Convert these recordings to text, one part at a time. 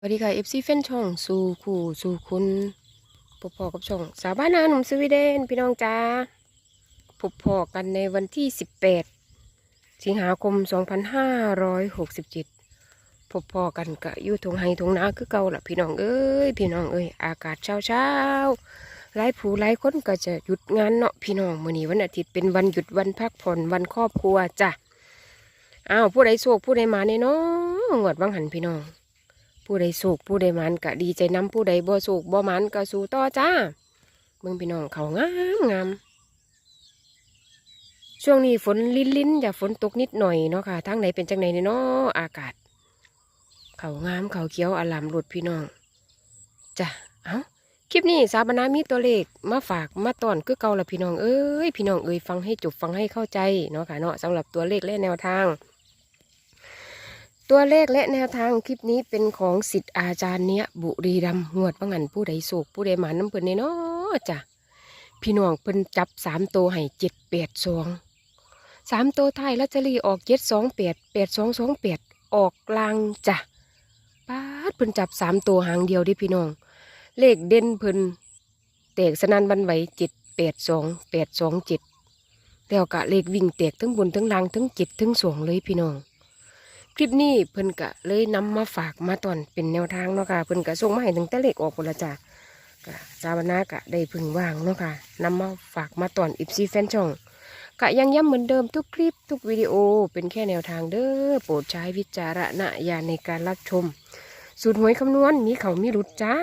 สวัสดีค่ะ FC แฟนช่องสู่คู่สู่คุณพบพอกับช่อง สาวบ้านนาหนุ่มสวีเดนพี่น้องจ้าพบพอกันในวันที่ 18 สิงหาคม 2567พบพอกันกะอยู่ทงไฮทงนาคือเก่าล่ะพี่น้องเอ้ยพี่น้องเอ้ยอากาศเช้าเช้าหลายผู้หลายคนก็จะหยุดงานเนาะพี่น้องมื้อนี้วันอาทิตย์เป็นวันหยุดวันพักผ่อนวันครอบครัวจ้ะอ้าวผู้ใดโศกผู้ใดมาเนี่ยเนาะงวดวังหันพี่น้อง ผู้ใดสุกผู้ใดมันก็ดีใจน้ำผู้ใดบ่สุกบ่มันก็สู้ต่อจ้าเบิ่งพี่น้องเขางามงามช่วงนี้ฝนลิ้นลิ้นอย่าฝนตกนิดหน่อยเนาะค่ะทางไหนเป็นจังไหนเนาะอากาศ เขางามเขาเขียวอลามหลุดพี่น้องจ้ะเอ้าคลิปนี้สาบนามีตัวเลขมาฝากมาตอนคือเก่าละพี่น้องเอ้ยพี่น้องเอ้ยฟังให้จบฟังให้เข้าใจเนาะค่ะเนาะสำหรับตัวเลขและแนวทาง ตัวเลขและแนวทางคลิปนี้เป็นของสิทธิ์อาจารย์เนี้ยบุรีรัมงวดว่างันผู้ใดโศกผู้ใดหมาน้ำเพิ่นเนี่ยเนาะจ้ะพี่น้องเพิ่นจับสามตัวให้เจ็ดแปดสองสามตัวไทยลัตเตอรี่ออกเจ็ดสองแปดแปดสองสองแปดออกลางจ้ะป้าดเพิ่นจับสามตัวหางเดียวดิพี่น้อง เลขเด่นเพิ่นแตกสนันบันไหวเจ็ดแปดสองแปดสองเจ็ดแล้วกะเลขวิ่งแตกทั้งบนทั้งล่างทั้งเจ็ดทั้งสองเลยพี่น้อง คลิปนี้เพิ่นกะเลยนำมาฝากมาตอนเป็นแนวทางเนาะค่ะเพิ่นกะส่งมาให้ตั้งแต่เล็กออกหมดและจ้ะกะสาวนากะได้พึงว่างเนาะค่ะนำมาฝากมาตอนอิฟซีแฟนช่องกะยังย้ำเหมือนเดิมทุกคลิปทุกวิดีโอเป็นแค่แนวทางเด้อโปรดใช้วิจารณญาณในการรับชม สูตรหวยคำนวณมีเขามีรุดจ้า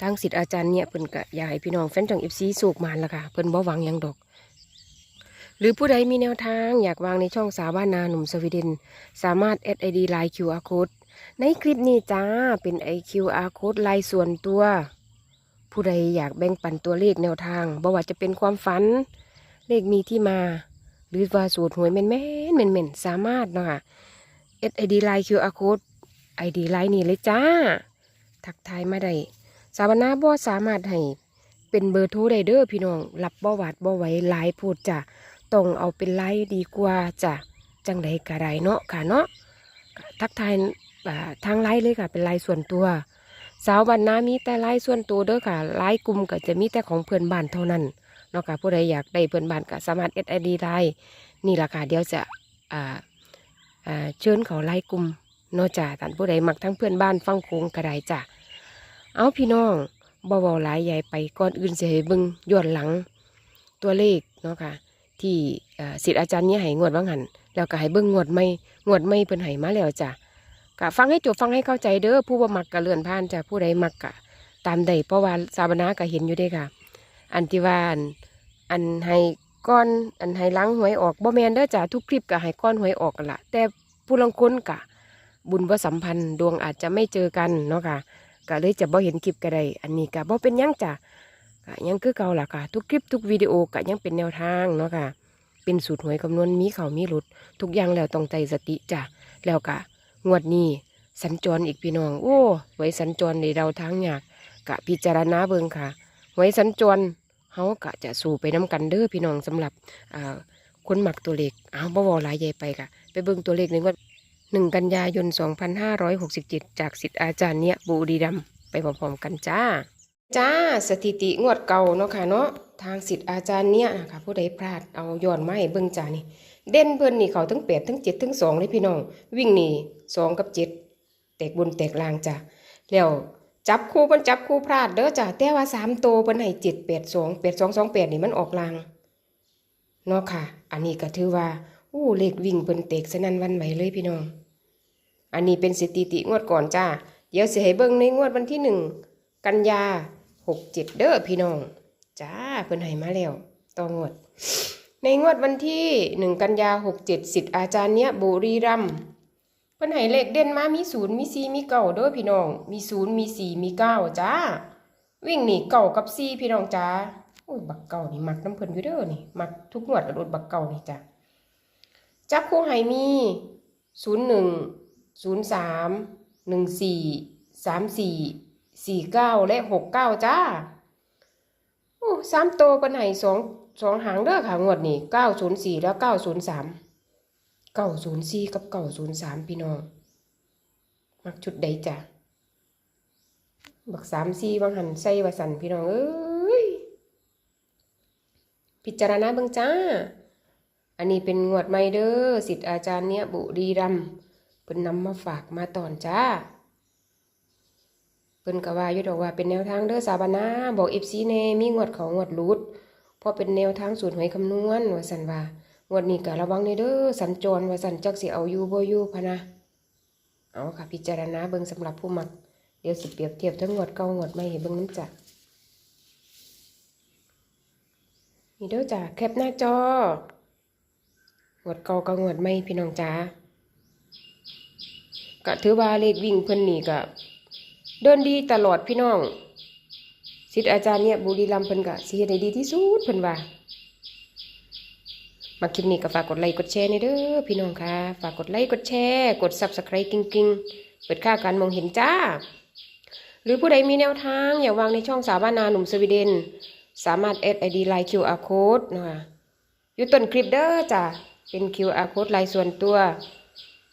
ทางสิทธิ์อาจารย์เนี่ยเพิ่นกะอยากให้พี่น้องแฟนช่องอิฟซีสูกมานละค่ะเพิ่นบ่หวังยังดอก หรือผู้ใดมีแนวทางอยากวางในช่องสาวบ้านนาหนุ่มสวีเดน สามารถ add ID Line QR Code ในคลิปนี้จ้าเป็น IQR Code ลายส่วนตัว ผู้ใดอยากแบ่งปันตัวเลขแนวทางบ่ว่าจะเป็นความฝัน เลขมีที่มา หรือว่าสูตรหวยแม่นแม่นแม่นแม่นสามารถเนาะค่ะ add ID Line QR Code ID Line นี้เลยจ้า ทักทายมาได้สาวนาบ่สามารถให้เป็นเบอร์โทรได้เด้อพี่น้องรับบ่หวาดบ่ไหวหลายพูดจ้ะ ต้องเอาเป็นไลน์ดีกว่าจ้ะจังใดก็ได้เนาะค่ะเนาะทักทายทางไลน์เลยค่ะเป็นไลน์ส่วนตัว สาวบ้านนามีแต่ไลน์ส่วนตัวเด้อค่ะไลน์กลุ่มก็จะมีแต่ของเพื่อนบ้านเท่านั้นเนาะค่ะผู้ใดอยากได้เพื่อนบ้านก็สามารถ SID ไลน์นี่แหละค่ะเดี๋ยวจะอ่าอ่าเชิญเขาไลน์กลุ่มเนาะจ้ะท่านผู้ใดมักทั้งเพื่อนบ้านฟังโคงก็ได้จ้ะเอาพี่น้องบ่เว้าหลายใหญ่ไปก่อนอื่นเสิให้เบิ่งย้อนหลังตัวเลขเนาะค่ะ ที่เอ่อศิษย์อาจารย์เนี่ยให้งวดว่างหันแล้วก็ให้เบิ่งงวดไม่งวดไม่เพิ่นให้มาแล้วจ้ะก็ฟังให้จบฟังให้เข้าใจเด้อผู้บ่มักก็เลื่อนผ่านจ้ะผู้ใดมักก็ตามใดเพราะว่าสาบนาก็เห็นอยู่เด้ค่ะ อันที่ว่าอันให้ก้อนอันให้ล้างหวยออกบ่แมนเด้อจ้ะทุกคลิปก็ให้ก้อนหวยออกกันละแต่ผู้ลางคนก็บุญบ่สัมพันธ์ดวงอาจจะไม่เจอกันเนาะค่ะก็เลยจะบ่เห็นคลิปก็ได้อันนี้ก็บ่เป็นยังจ้ะ ก็ยังคือเก่าล่ะค่ะ ทุกคลิปทุกวิดีโอก็ยังเป็นแนวทางเนาะค่ะ เป็นสูตรหวยคำนวณมีเขามีหลุด ทุกอย่างแล้วต้องใจสติจ้ะแล้วกะงวดนี้สัญจรอีกพี่น้อง โอ้ไว้สัญจรในเราทางยากกะพิจารณาเบิงค่ะ ไว้สัญจรเฮากะจะสู่ไปน้กันเด้อพี่น้องสำหรับคนหมักตัวเลขอ้าบ่วอลายใหญ่ไปกะไปเบิ่งตัวเลขหนึ่งว่าหนึ่งกันยายน 2567 จากสิทธิ์อาจารย์เนี่ยบุรีรัมไปพร้อมๆกันจ้า จ้าสถิติงวดเก่าเนาะค่ะเนาะทางสิทธิ์อาจารย์เนี่ยนะคะผู้ใดพลาดเอาย้อนมาให้เบิ่งจ้านี่ เด่นเพิ่นนี่เขาทั้งแปดทั้งเจ็ดทั้งสองเลยพี่น้อง วิ่งนี่สองกับเจ็ดแตกบนแตกล่างจ้ะแล้วจับคู่เพิ่นจับคู่พลาดเด้อจ้ะแต่ว่าสามโตเพิ่นให้เจ็ดแปดสองแปดสองสองแปดนี่มันออกลางเนาะค่ะ อันนี้ก็ถือว่าอู้เลขวิ่งเพิ่นแตกสนั่นวันไหวเลยพี่น้อง อันนี้เป็นสถิติงวดก่อนจ้าเดี๋ยวสิให้เบิ่งในงวดวันที่หนึ่งกันยา หกเจ็ดเด้อพี่น้อง จ้าเพิ่นให้มาแล้วต่องวด ในงวดวันที่หนึ่งกันยาหกเจ็ดสิทธิ์อาจารย์เนี้ยบุรีรัมเพิ่นให้เลขเด่นมามีศูนย์มีสี่มีเก้าเด้อพี่น้อง มีศูนย์มีสี่มีเก้าจ้า วิ่งหนีเก่ากับสี่พี่น้องจ้าโอ้ยบักเก่านี่มักน้ำเพิ่นอยู่เด้อนี่มักทุกงวดอะโดดบักเก่านี่จ้าจับคู่ให้มีศูนย์หนึ่งศูนย์สามหนึ่งสี่สามสี่ สี่เก้าและหกเก้าจ้า โอ้สามโตเป็นไห้สองสองหางเด้อค่ะงวดนี้เก้าศูนย์สี่แล้วเก้าศูนย์สามเก้าศูนย์สี่กับเก้าศูนย์สามพี่น้อง มักชุดใดจ้ะบักสามสี่บางหันใส่วาสันพี่น้องเอ้ย พิจารณาบิ่งจ้า อันนี้เป็นงวดใหม่เด้อสิทธิ์อาจารย์เนี่ยบุรีรัมเพิ่นนำมาฝากมาตอนจ้า พิ่นก็ว่าอยู่ดอกว่าเป็นแนวทางเด้อสาบานาบอก FC แน่มีงวดเขางวดรูดพราะเป็นแนวทางสูตรหวยคำนวณว่าซั่นว่างวดนี้ก็ระวังในเด้อสัญจรว่าซั่นจักสิเอาอยู่บ่อยู่พะนะเอาค่ะพิจารณาเบิ่งสำหรับผู้มักเดี๋ยวสิเปรียบเทียบทั้งงวดเก่างวดใหม่ให้เบิ่งนํจ้ะนี่เด้อจ้ะแคปหน้าจองวดเก่ากับงวดใหม่พี่น้องจ้าก็ถือว่าเลขวิ่งเพิ่นนี่ก็ เดินดีตลอดพี่น้องสิทธิ์อาจารย์เนี่ยบุรีรัมย์เพิ่นก็สิเฮ็ดให้ดีที่สุดเพิ่นว่ามาคลิปนี้ก็ฝากกดไลค์กดแชร์ในเด้อพี่น้องค่ะ ฝากกดไลค์กดแชร์ กด Subscribe กิ้งๆ เปิดค่าการมองเห็นจ้า หรือผู้ใดมีแนวทางอย่าวางในช่องสาบานาหนุ่มสวีเดน สามารถ add ID Line QR Code นะคะอยู่ต้นคลิปเด้อจ้ะเป็น QR Code ลายส่วนตัว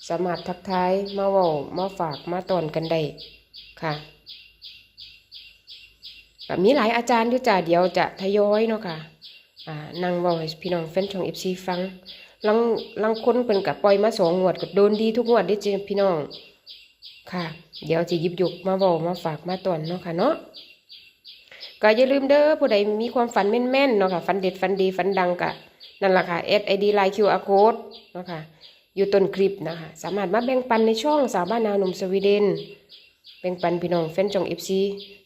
สามารถทักทายมาว้ามาฝากมาตอนกันได้ ค่ะแบบมีหลายอาจารย์อยู่จ้ะเดี๋ยวจะทยอยเนาะค่ะอ่านั่งว้าให้พี่น้องแฟนช่อง FC ฟังลังลังค้นเป็นกับปล่อยมาสองงวดก็โดนดีทุกงวดเด้จ้ะพี่น้อง ค่ะ เดี๋ยวจะยิบยกมาเว้ามาฝากมาตอนเนาะค่ะเนาะก็อย่าลืมเด้อผู้ใดมีความฝันแม่นๆเนาะค่ะฝันเด็ดฝันดีฝันดังกะนั่นแหละค่ะ SID Line QR Code เนาะค่ะอยู่ต้นคลิปนะคะ สามารถมาแบ่งปันในช่องสาวบ้านนาหนุ่มสวีเดน แบ่งปันพี่น้องแฟนจงเอฟซี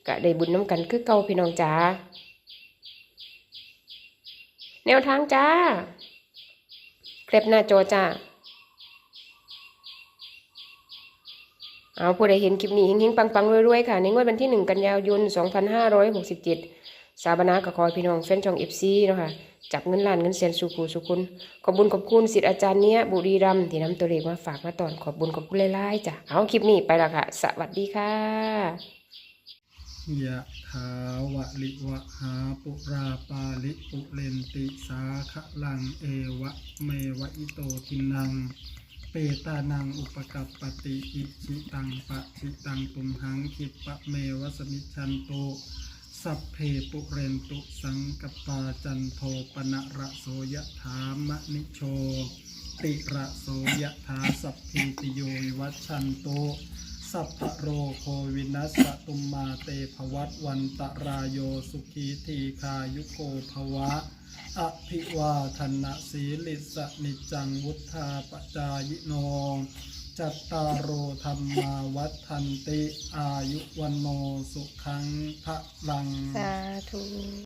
ก็ได้บุญน้ำกันคือเก่าพี่น้องจ้าแนวทางจ้าเคล็บหน้าจอจ้าเอาผู้ใดเห็นคลิปนี้เฮงๆปังๆรวยๆค่ะ ในงวดวันที่ 1 กันยายน 2567 สาบนากระคอยพี่น้องแฟนช่อง FC เนาะค่ะจับเงินล้านเงินแสนสุขูสุคุณขอบบุญขอบคุณสิทธิ์อาจารย์เนี้ยบุรีรัมที่นำตัวเลขมาฝากมาตอนขอบบุญขอบคุณหลายๆจ้ะเอาคลิปนี้ไปละค่ะ สวัสดีค่ะยะถาวะลิวะหาปุราปาลิปุเรนติสาคะลังเอวะเมวะอิโตทินัง เปตานังอุปกัปปติอิชิตังปะชิตังตุมหังคิปะเมวะสมิชันโต สัพเพปุเรนตุสังกปาจันโทปนะระโสยะถามะนิโชติระโสยะถาสัพพิติโยวัชันโตสัพพะโรโควินัสตุมมาเตภวัตวันตรายโยสุขีทีคายุโกภวะ อภิวาทนะสีลิสนิจังวุธาปจายโน จัตตารโอธรรมาวัฒนติ อายุวันโนสุขังพระลัง สาธุ